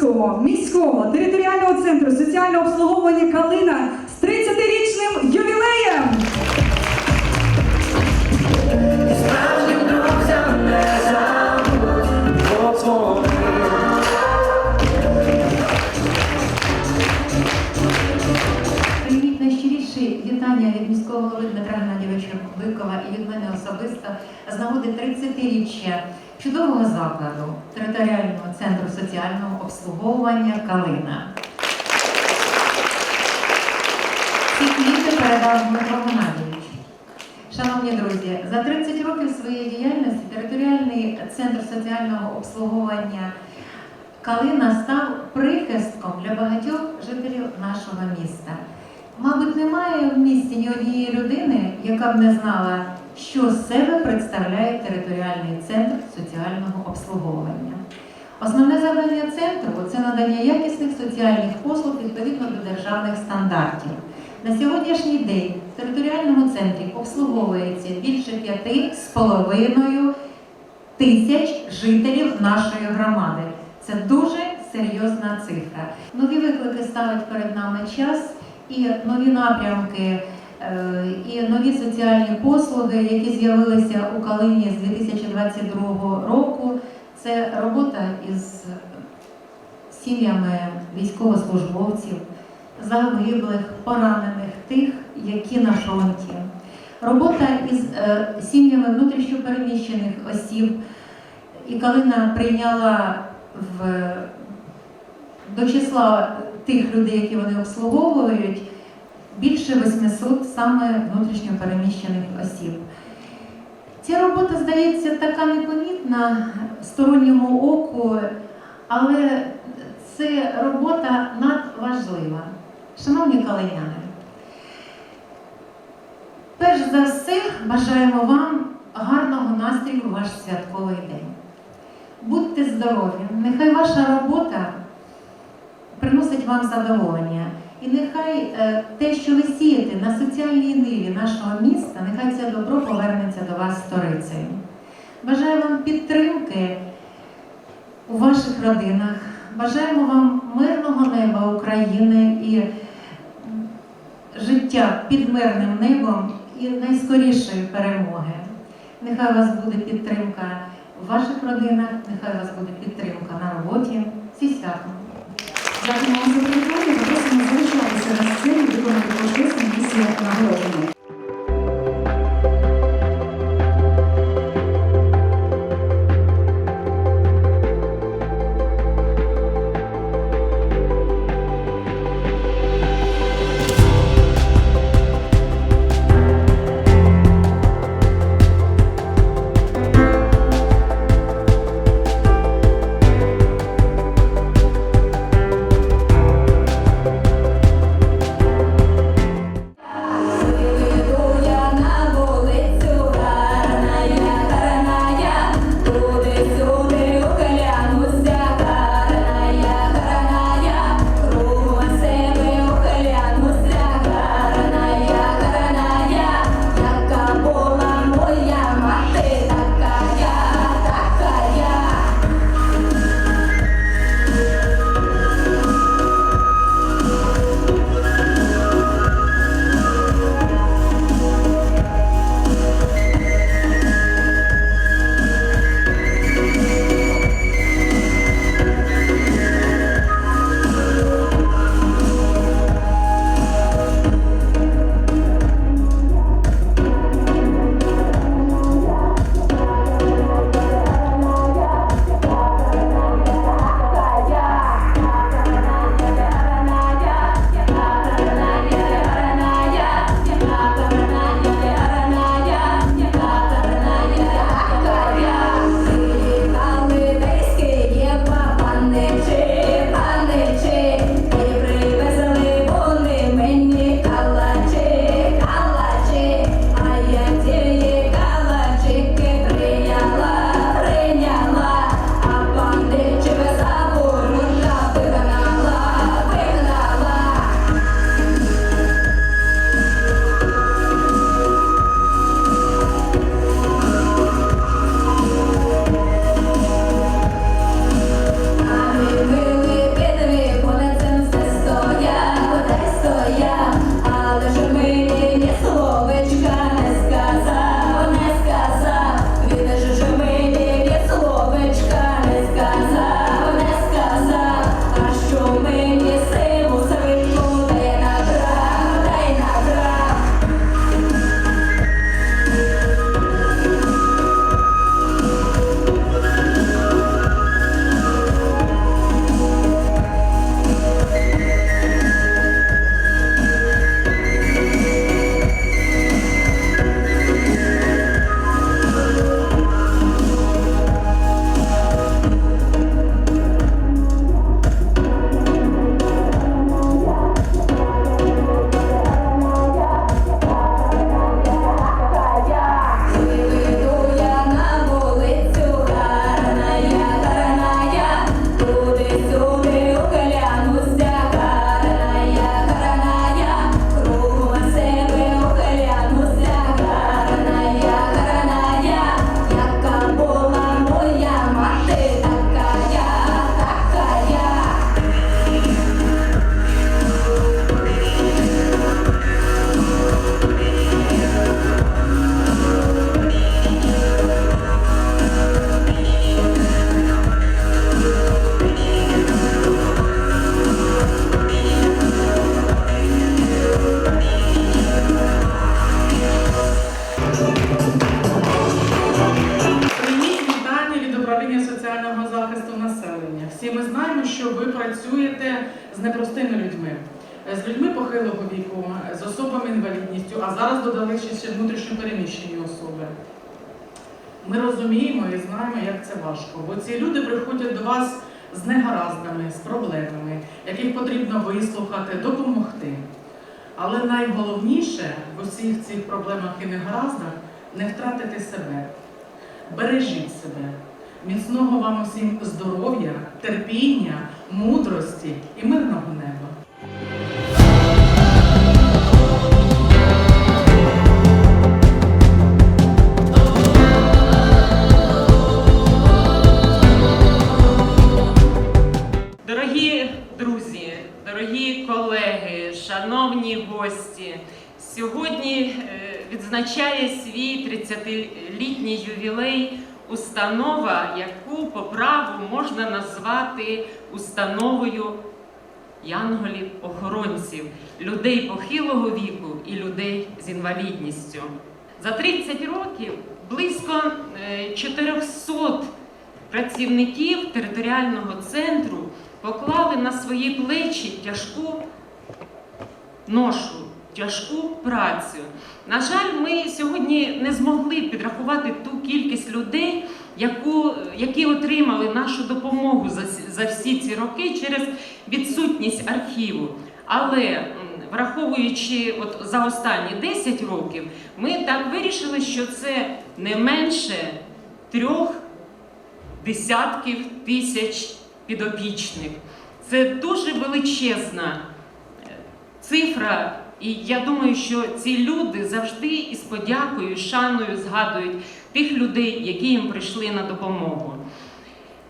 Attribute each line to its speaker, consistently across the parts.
Speaker 1: Колектив міського територіального центру соціального обслуговування Калина з 30-річним ювілеєм.
Speaker 2: Прийміть найщиріші вітання від міського голови Дмитра Геннадійовича Бикова і від мене особисто з нагоди 30-річчя чудового закладу територіального центру соціального обслуговування Калина. Ці квіти передав Дмитро Геннадійович. Шановні друзі, за 30 років своєї діяльності територіальний центр соціального обслуговування Калина став прихистком для багатьох жителів нашого міста. Мабуть, немає в місті ні однієї людини, яка б не знала, що з себе представляє територіальний центр соціального обслуговування. Основне завдання центру це надання якісних соціальних послуг відповідно до державних стандартів. На сьогоднішній день в територіальному центрі обслуговується більше п'яти з половиною тисяч жителів нашої громади. Це дуже серйозна цифра. Нові виклики ставить перед нами час і нові напрямки, і нові соціальні послуги, які з'явилися у Калині з 2022 року. Це робота із сім'ями військовослужбовців, загиблих, поранених, тих, які на фронті. Робота із е, сім'ями внутрішньопереміщених осіб. І Калина прийняла в, до числа тих людей, які вони обслуговують, більше 800 саме внутрішньопереміщених осіб. Ця робота здається така непомітна сторонньому оку, але це робота надважлива. Шановні калиняни, перш за все бажаємо вам гарного настрою в ваш святковий день. Будьте здорові, нехай ваша робота приносить вам задоволення. І нехай е, те, що ви сієте на соціальній ниві нашого міста, нехай це добро повернеться до вас сторицею. Бажаю вам підтримки у ваших родинах. Бажаємо вам мирного неба України і життя під мирним небом і найскорішої перемоги. Нехай вас буде підтримка в ваших родинах, нехай вас буде підтримка на роботі. Зі святом!
Speaker 3: Дякуємо вам за привітання. На сцені, виконати почесну місію нагородження.
Speaker 4: Інвалідністю, а зараз додали ще внутрішньо переміщені особи. Ми розуміємо і знаємо, як це важко, бо ці люди приходять до вас з негараздами, з проблемами, яких потрібно вислухати, допомогти. Але найголовніше в усіх цих проблемах і негараздах не втратити себе. Бережіть себе. Міцного вам усім здоров'я, терпіння, мудрості і мирного неба.
Speaker 5: Сьогодні е, відзначає свій 30-літній ювілей установа, яку по праву можна назвати установою янголів-охоронців, людей похилого віку і людей з інвалідністю. За 30 років близько е, 400 працівників територіального центру поклали на свої плечі тяжку ношу, тяжку працю. На жаль, ми сьогодні не змогли підрахувати ту кількість людей, яку, які отримали нашу допомогу за, за всі ці роки через відсутність архіву. Але враховуючи от за останні 10 років, ми так вирішили, що це не менше трьох десятків тисяч підопічних. Це дуже величезна е, цифра, і я думаю, що ці люди завжди із подякою, шаною згадують тих людей, які їм прийшли на допомогу.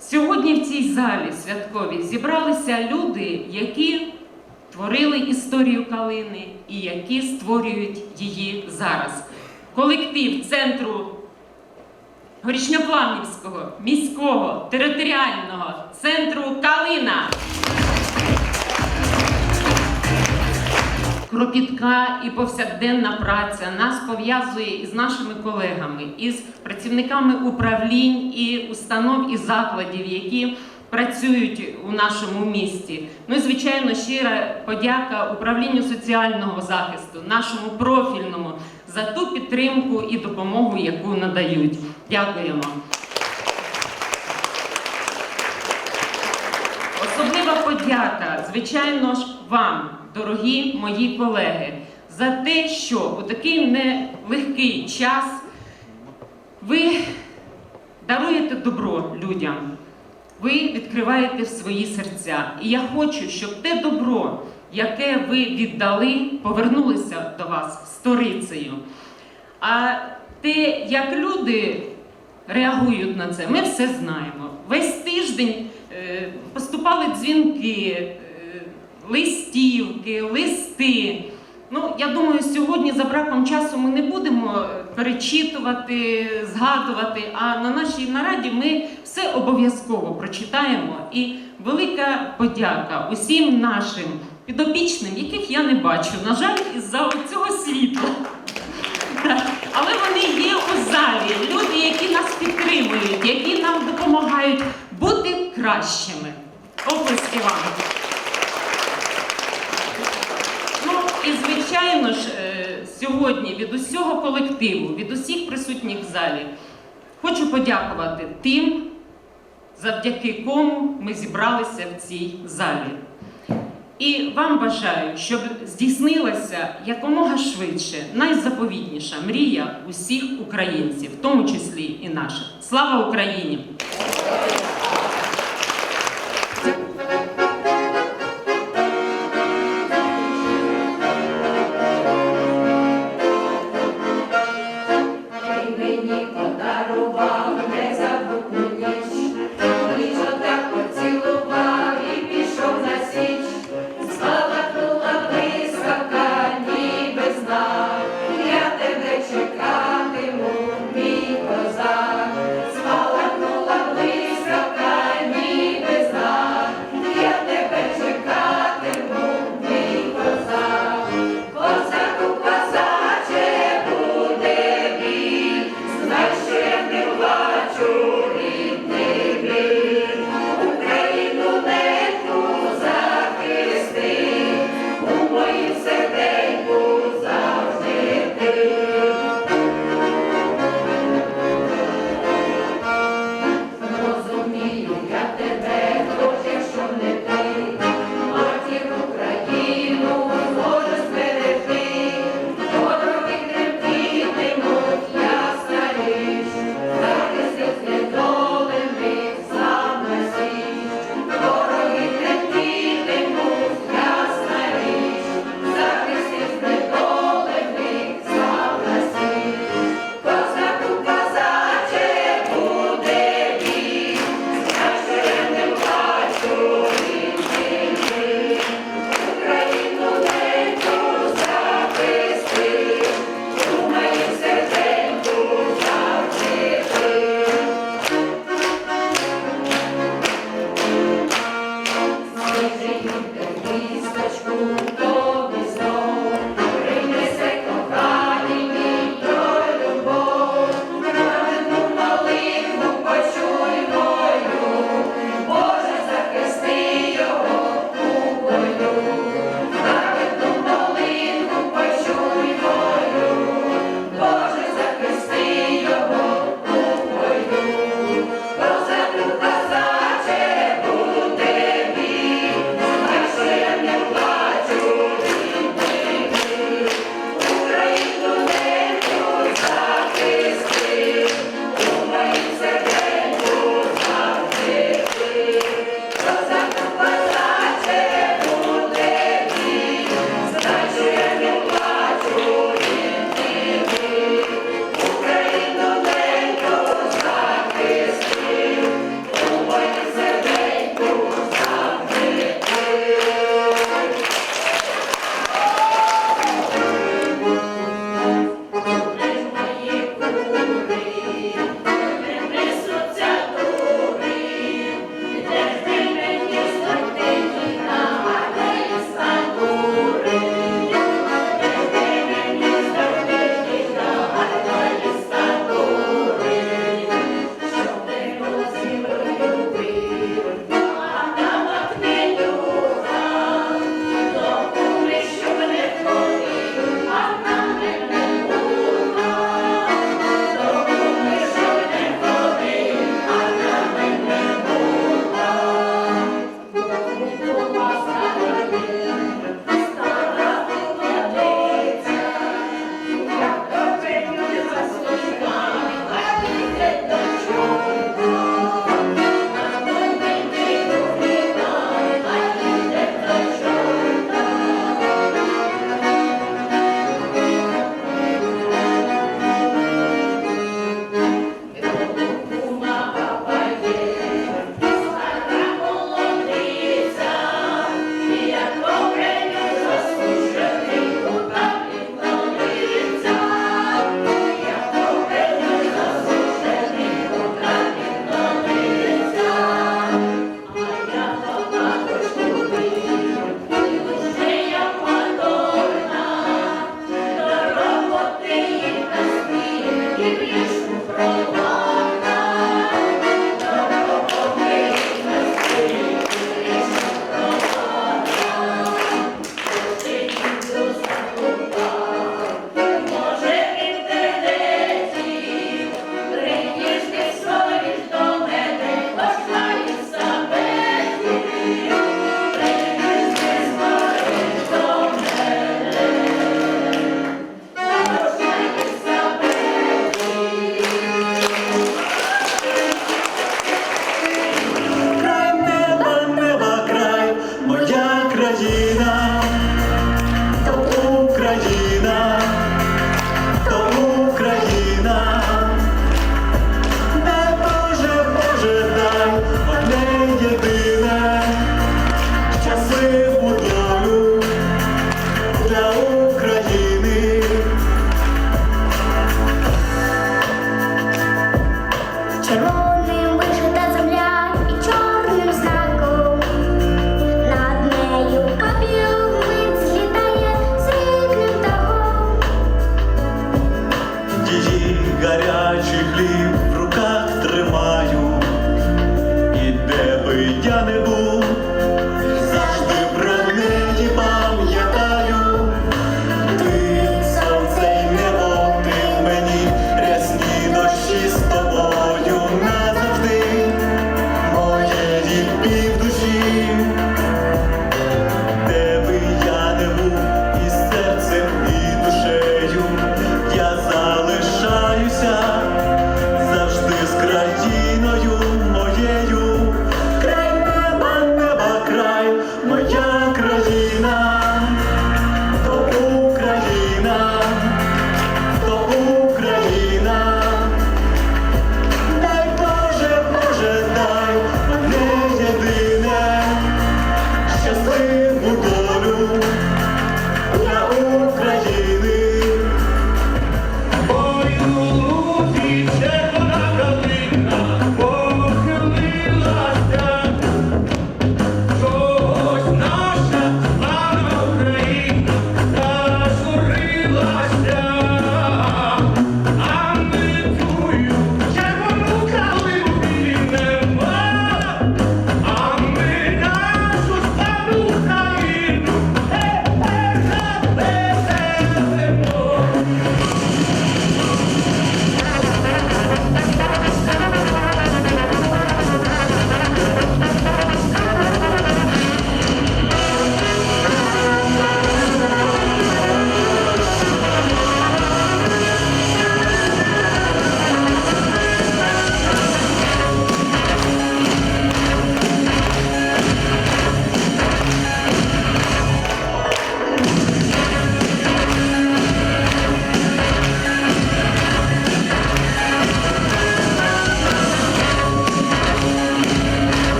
Speaker 5: Сьогодні в цій залі святковій зібралися люди, які творили історію калини і які створюють її зараз. Колектив центру Горішньоплавнівського міського територіального центру Калина. Кропітка і повсякденна праця нас пов'язує із нашими колегами, із працівниками управлінь і установ і закладів, які працюють у нашому місті. Ну і звичайно, щира подяка управлінню соціального захисту, нашому профільному за ту підтримку і допомогу, яку надають. Дякуємо. Особлива подяка, звичайно ж, вам, дорогі мої колеги, за те, що у такий нелегкий час ви даруєте добро людям, ви відкриваєте свої серця. І я хочу, щоб те добро, яке ви віддали, повернулося до вас сторицею. А те, як люди реагують на це, ми все знаємо. Весь тиждень поступали дзвінки, е, листівки, листи. Ну, я думаю, сьогодні за браком часу ми не будемо е, перечитувати, згадувати. А на нашій нараді ми все обов'язково прочитаємо. І велика подяка усім нашим підопічним, яких я не бачу, на жаль, із-за цього світу. Але вони є у залі, люди, які нас підтримують, які нам допомагають кращими. Оплески вам. Ну і звичайно ж, е, сьогодні від усього колективу, від усіх присутніх в залі, хочу подякувати тим, завдяки кому ми зібралися в цій залі. І вам бажаю, щоб здійснилася якомога швидше найзаповітніша мрія усіх українців, в тому числі і наша. Слава Україні!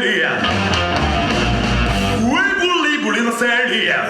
Speaker 6: Celia. Uibuli, bulina Celia.